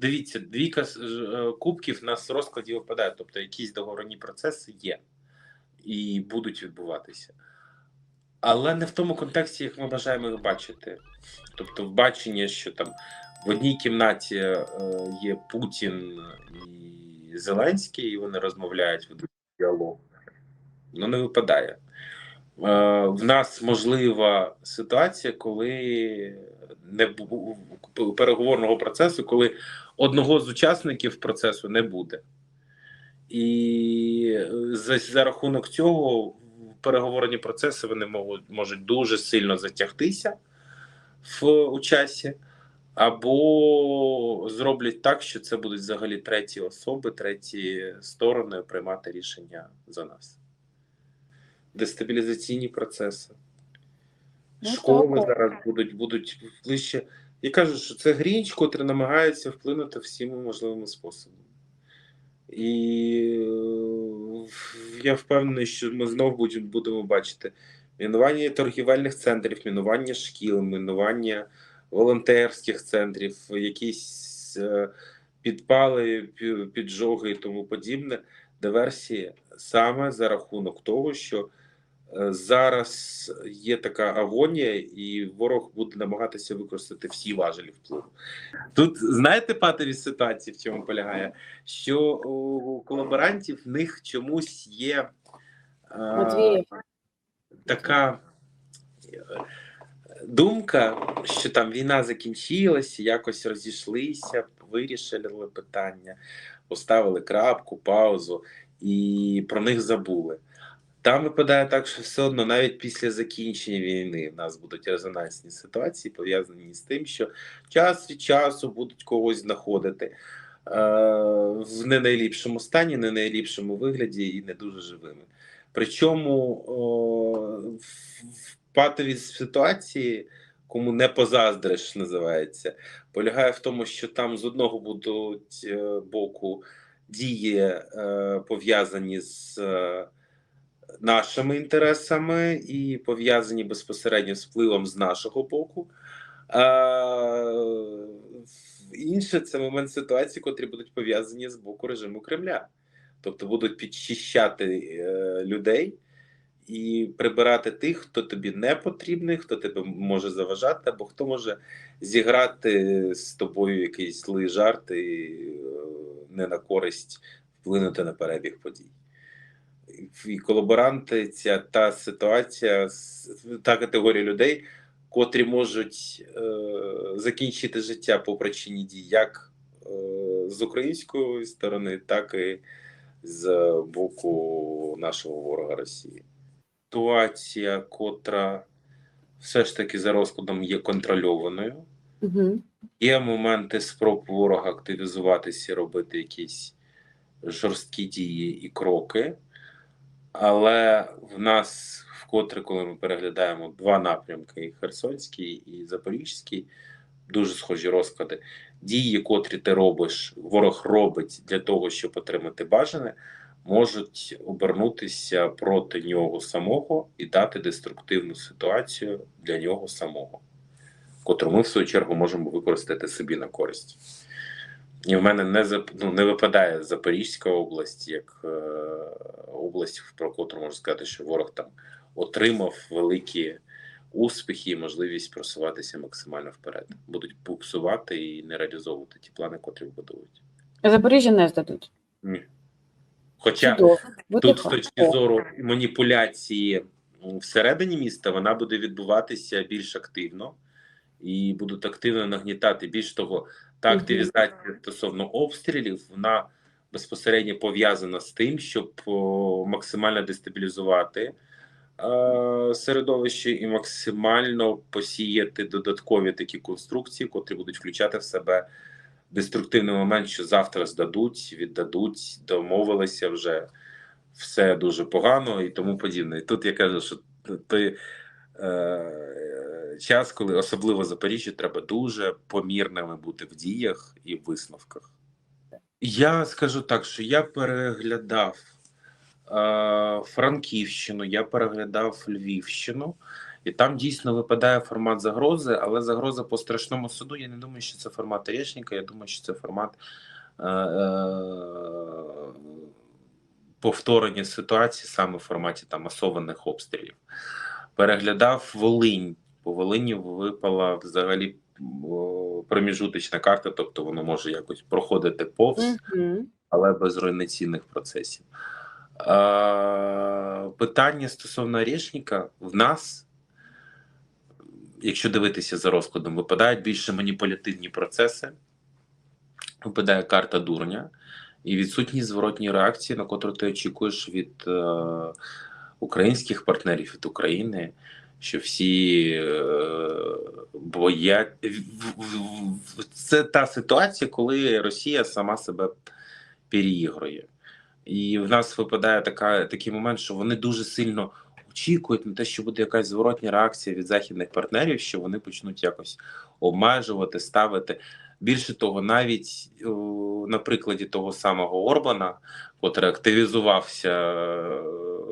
Дивіться, двійка е, кубків на з розкладів випадає, тобто якісь договорні процеси є і будуть відбуватися. Але не в тому контексті, як ми бажаємо їх бачити. Тобто, в баченні, що там в одній кімнаті е, є Путін і Зеленський, і вони розмовляють ведуть діалог. Ну, не випадає. Е, В нас можлива ситуація, коли не переговорного процесу, коли одного з учасників процесу не буде. І е, за, за рахунок цього переговорні процеси вони можуть, можуть дуже сильно затягтися в у часі, або зроблять так, що це будуть взагалі треті особи, треті сторони приймати рішення за нас. Дестабілізаційні процеси. Ну, Школи так. зараз будуть, будуть ближче. Я кажу, що це грінч, котрий намагається вплинути всіма можливими способами. І е, я впевнений, що ми знов будемо, будемо бачити мінування торгівельних центрів, мінування шкіл, мінування волонтерських центрів, якісь е, підпали, піджоги і тому подібне, диверсії саме за рахунок того, що зараз є така агонія, і ворог буде намагатися використати всі важелі впливу. Тут знаєте патові ситуації, в чому полягає? Що у колаборантів в них чомусь є е, Матвіїв. така е, думка, що там війна закінчилася, якось розійшлися, вирішили питання, поставили крапку, паузу і про них забули. Там випадає так, що все одно навіть після закінчення війни в нас будуть резонансні ситуації, пов'язані з тим, що час від часу будуть когось знаходити е, в не найліпшому стані, не найліпшому вигляді і не дуже живими. Причому о, в патовій ситуації, кому не позаздриш, називається, полягає в тому, що там з одного будуть е, боку дії е, пов'язані з е, нашими інтересами і пов'язані безпосередньо з впливом з нашого боку. Інше це момент ситуації, котрі будуть пов'язані з боку режиму Кремля. Тобто будуть підчищати е, людей і прибирати тих, хто тобі не потрібний, хто тебе може заважати, або хто може зіграти з тобою якийсь злий жарт і е, не на користь вплинути на перебіг подій. І колаборанти, ця та ситуація, та категорія людей, котрі можуть е, закінчити життя по причині дій як е, з української сторони, так і з боку нашого ворога Росії. Ситуація, котра все ж таки за розкладом є контрольованою. Угу. Є моменти спроб ворога активізуватися, робити якісь жорсткі дії і кроки, але в нас вкотре, коли ми переглядаємо два напрямки: і Херсонський і Запорізький, дуже схожі розклади. Дії, котрі ти робиш, ворог робить для того, щоб отримати бажане, можуть обернутися проти нього самого і дати деструктивну ситуацію для нього самого котру ми в свою чергу можемо використати собі на користь. І в мене не ну, не випадає Запорізька область як е, область, про котру можу сказати, що ворог там отримав великі успіхи і можливість просуватися максимально вперед. Будуть буксувати і не реалізовувати ті плани, котрі будують. Запоріжжя не здадуть. Ні. Хоча Чудово. Тут з точки зору маніпуляції всередині міста вона буде відбуватися більш активно і будуть активно нагнітати. Більш того, та активізація стосовно обстрілів вона безпосередньо пов'язана з тим, щоб максимально дестабілізувати е, середовище і максимально посіяти додаткові такі конструкції, котрі будуть включати в себе деструктивний момент, що завтра здадуть, віддадуть, домовилися вже все дуже погано і тому подібне. І тут я кажу, що той е, час, коли особливо Запоріжжя, треба дуже помірними бути в діях і в висновках. Я скажу так, що я переглядав е, Франківщину, я переглядав Львівщину, І там дійсно випадає формат загрози, але загроза по страшному суду. Я не думаю, що це формат Орешника, я думаю, що це формат е- е- повторення ситуації саме в форматі там масованих обстрілів. Переглядав Волинь. По Волині випала взагалі проміжуточна карта, тобто воно може якось проходити повз але без руйнаційних процесів. Е, питання стосовно Орешника в нас, якщо дивитися за розкладом, випадають більше маніпулятивні процеси, випадає карта дурня і відсутність зворотньої реакції, на котру ти очікуєш від е, українських партнерів від України. Що всі е, боять це та ситуація, коли Росія сама себе переігрує. І в нас випадає така, такий момент, що вони дуже сильно очікують на те, що буде якась зворотня реакція від західних партнерів, що вони почнуть якось обмежувати, ставити. Більше того, навіть о, на прикладі того самого Орбана, котрий активізувався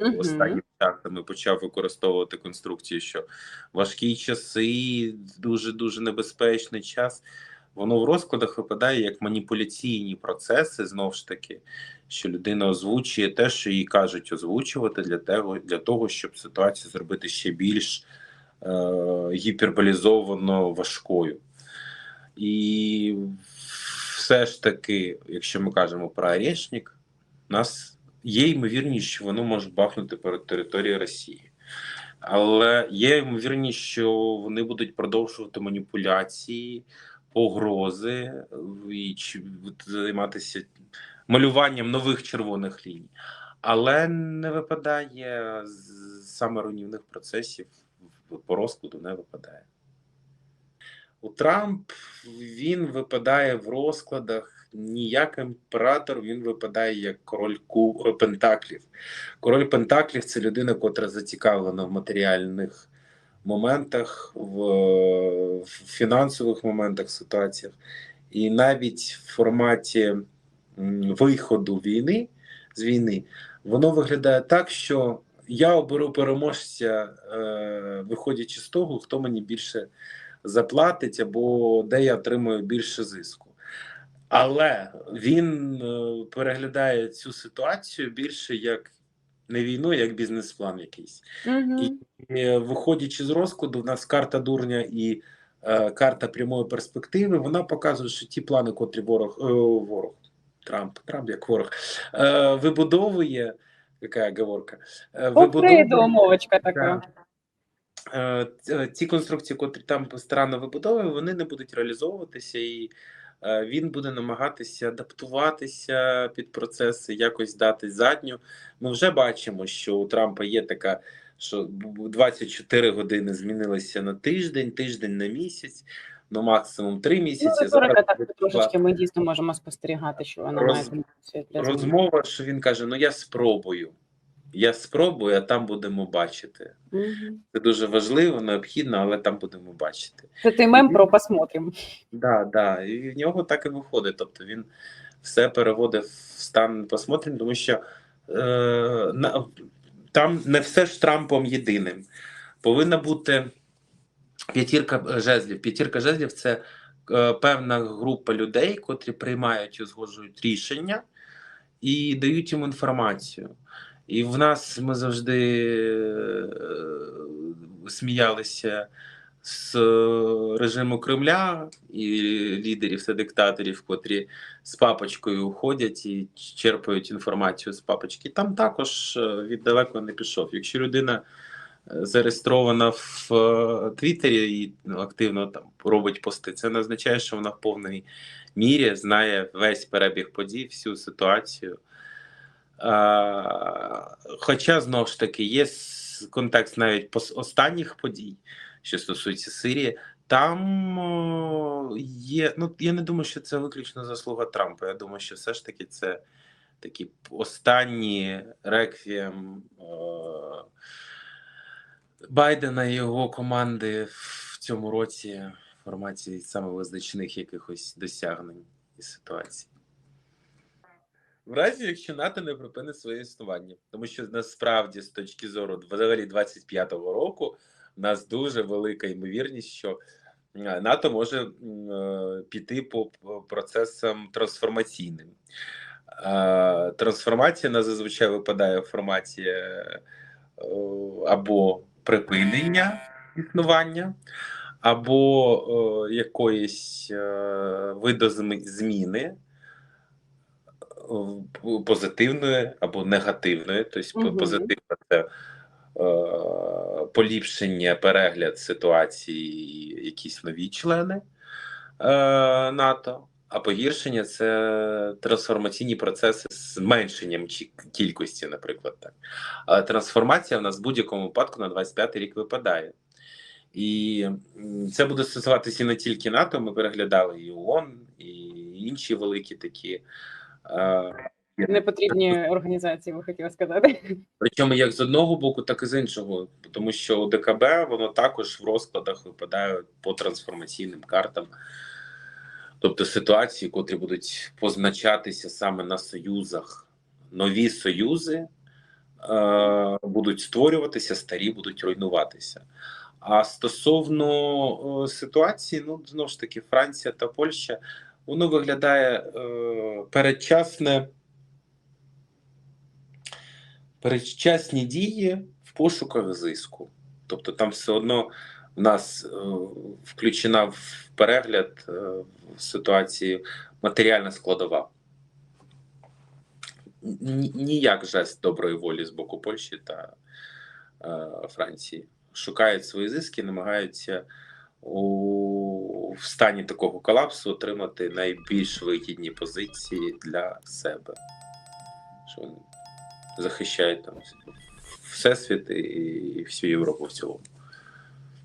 Мгм. останнім часом почав використовувати конструкцію, що важкі часи, дуже дуже небезпечний час. Воно в розкладах випадає як маніпуляційні процеси, знову ж таки, що людина озвучує те, що їй кажуть озвучувати для того, для того щоб ситуацію зробити ще більш е, гіперболізовано важкою. І все ж таки, якщо ми кажемо про Орешник, нас є ймовірність, що воно може бахнути перед територією Росії. Але є ймовірність, що вони будуть продовжувати маніпуляції, погрози і займатися малюванням нових червоних ліній. Але не випадає саме руйнівних процесів по розкладу не випадає. У Трамп він випадає в розкладах не як імператор, він випадає як король ку... Пентаклів. Король Пентаклів це людина, котра зацікавлена в матеріальних моментах, в, в фінансових моментах, ситуаціях. І навіть в форматі виходу війни з війни, воно виглядає так, що я оберу переможця, е, виходячи з того, хто мені більше заплатить, або де я отримую більше зиску. Але він е, переглядає цю ситуацію більше як не війну, як бізнес-план якийсь. Угу. І, виходячи з розкладу, у нас карта дурня і е, карта прямої перспективи. Вона показує, що ті плани, котрі ворог е, ворог Трамп, Трамп як ворог е, вибудовує. Яка оговорка? Е, умовочка така. е, ці конструкції, котрі там странно вибудовує, вони не будуть реалізовуватися, і е, він буде намагатися адаптуватися під процеси, якось дати задню. Ми вже бачимо, що у Трампа є така, що б- 24 години змінилися на тиждень, тиждень на місяць, ну максимум 3 Ну, місяці. так трошечки ми дійсно можемо спостерігати, що вона Роз- має для розмова, що він каже: Ну я спробую. Я спробую, а там будемо бачити. Мгм. Це дуже важливо, необхідно, але там будемо бачити. Це той мем про посмотрим. Да, да. І в нього так і виходить. Тобто він все переводить в стан посмотрим, тому що е, на, там не все ж Трампом єдиним. Повинна бути п'ятірка жезлів. П'ятірка жезлів це е, певна група людей, котрі приймають і узгоджують рішення і дають йому інформацію. І в нас ми завжди е, сміялися з режиму Кремля і лідерів та диктаторів, котрі з папочкою ходять і черпають інформацію з папочки. Там також е, від далеко не пішов. Якщо людина е, зареєстрована в е, Твіттері і ну, активно там робить пости, це не означає, що вона в повній мірі знає весь перебіг подій, всю ситуацію. Хоча знову ж таки є контекст навіть останніх подій, що стосується Сирії. Там є. Ну я не думаю, що це виключно заслуга Трампа. Я думаю, що все ж таки це такі останні реквієм Байдена і його команди в цьому році в форматі саме визначних якихось досягнень і ситуацій. В разі, якщо НАТО не припинить своє існування, тому що насправді з точки зору взагалі 25-го року У нас дуже велика ймовірність, що НАТО може е, піти по процесам трансформаційним. Трансформація на зазвичай випадає в форматі е, або припинення існування, або е, якоїсь видозми- зміни позитивної або негативної. Тобто, Мгм. позитивна це е, поліпшення, перегляд ситуації, якісь нові члени е, НАТО. А погіршення це трансформаційні процеси з зменшенням кількості, наприклад, так. Але трансформація в нас в будь-якому випадку на 25 рік випадає. І це буде стосуватися не тільки НАТО. Ми переглядали і ООН, і інші великі такі. Е, Непотрібні організації, ви хотіли сказати. Причому як з одного боку, так і з іншого, тому що ОДКБ воно також в розкладах випадає по трансформаційним картам, тобто ситуації, котрі будуть позначатися саме на союзах. Нові союзи е, будуть створюватися, старі будуть руйнуватися. А стосовно е, ситуації, ну знову ж таки, Франція та Польща, воно виглядає е, передчасне передчасні дії в пошуках зиску. Тобто там все одно в нас е, включена в перегляд е, в ситуації матеріальна складова. Ніяк жест доброї волі з боку Польщі та е, Франції. Шукають свої зиски, намагаються у в стані такого колапсу отримати найбільш вигідні позиції для себе. Що вони захищають там всесвіт і всю Європу в цілому.